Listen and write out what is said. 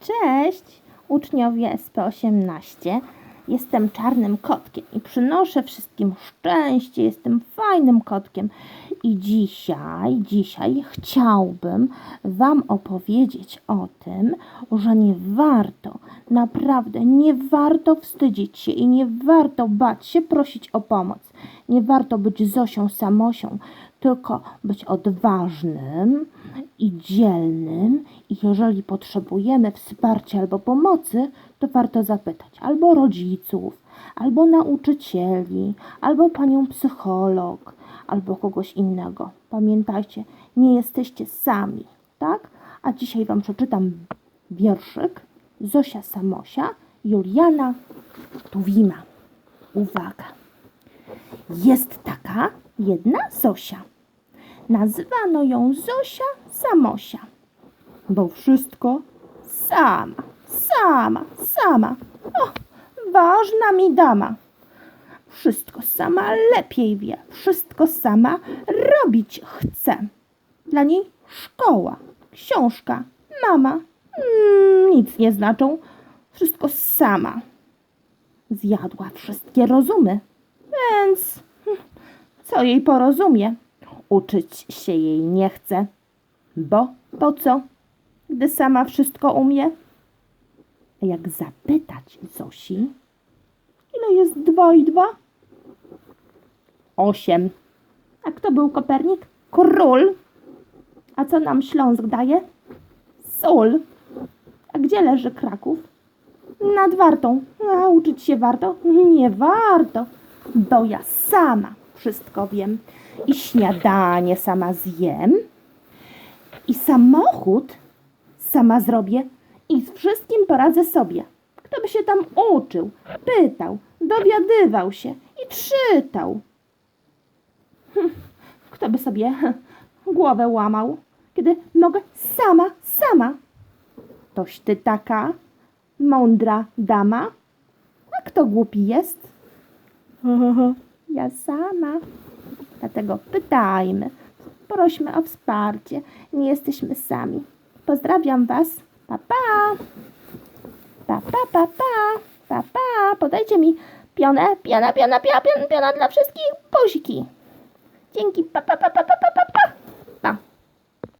Cześć, uczniowie SP18. Jestem czarnym kotkiem i przynoszę wszystkim szczęście. Jestem fajnym kotkiem. I dzisiaj, dzisiaj chciałbym Wam opowiedzieć o tym, że nie warto, naprawdę nie warto wstydzić się i nie warto bać się prosić o pomoc. Nie warto być Zosią Samosią, tylko być odważnym i dzielnym. I jeżeli potrzebujemy wsparcia albo pomocy, to warto zapytać albo rodziców, albo nauczycieli, albo panią psycholog, albo kogoś innego. Pamiętajcie, nie jesteście sami, tak? A dzisiaj Wam przeczytam wierszyk Zosia Samosia, Juliana Tuwima. Uwaga! Jest taka jedna Zosia. Nazywano ją Zosia Samosia, bo wszystko sama, sama, sama. O, ważna mi dama. Wszystko sama lepiej wie, wszystko sama robić chce. Dla niej szkoła, książka, mama mm, nic nie znaczą. Wszystko sama. Zjadła wszystkie rozumy, więc co jej porozumie? Uczyć się jej nie chce, bo po co, gdy sama wszystko umie? A jak zapytać Zosi, ile jest dwa i dwa? Osiem. A kto był Kopernik? Król. A co nam Śląsk daje? Sól. A gdzie leży Kraków? Nad Wartą. Uczyć się warto? Nie warto, bo ja sama wszystko wiem. I śniadanie sama zjem, i samochód sama zrobię, i z wszystkim poradzę sobie. Kto by się tam uczył, pytał, dowiadywał się i czytał? Hm, Kto by sobie głowę łamał, kiedy mogę sama, sama? Toś ty taka mądra dama? A kto głupi jest? Ja sama. Dlatego pytajmy, prośmy o wsparcie. Nie jesteśmy sami. Pozdrawiam Was. Pa, pa. Pa, pa, pa, pa. Pa, pa. Podajcie mi pionę, piona, piona, piona, piona, piona dla wszystkich. Buziki. Dzięki. Pa, pa, pa, pa, pa, pa, pa. pa.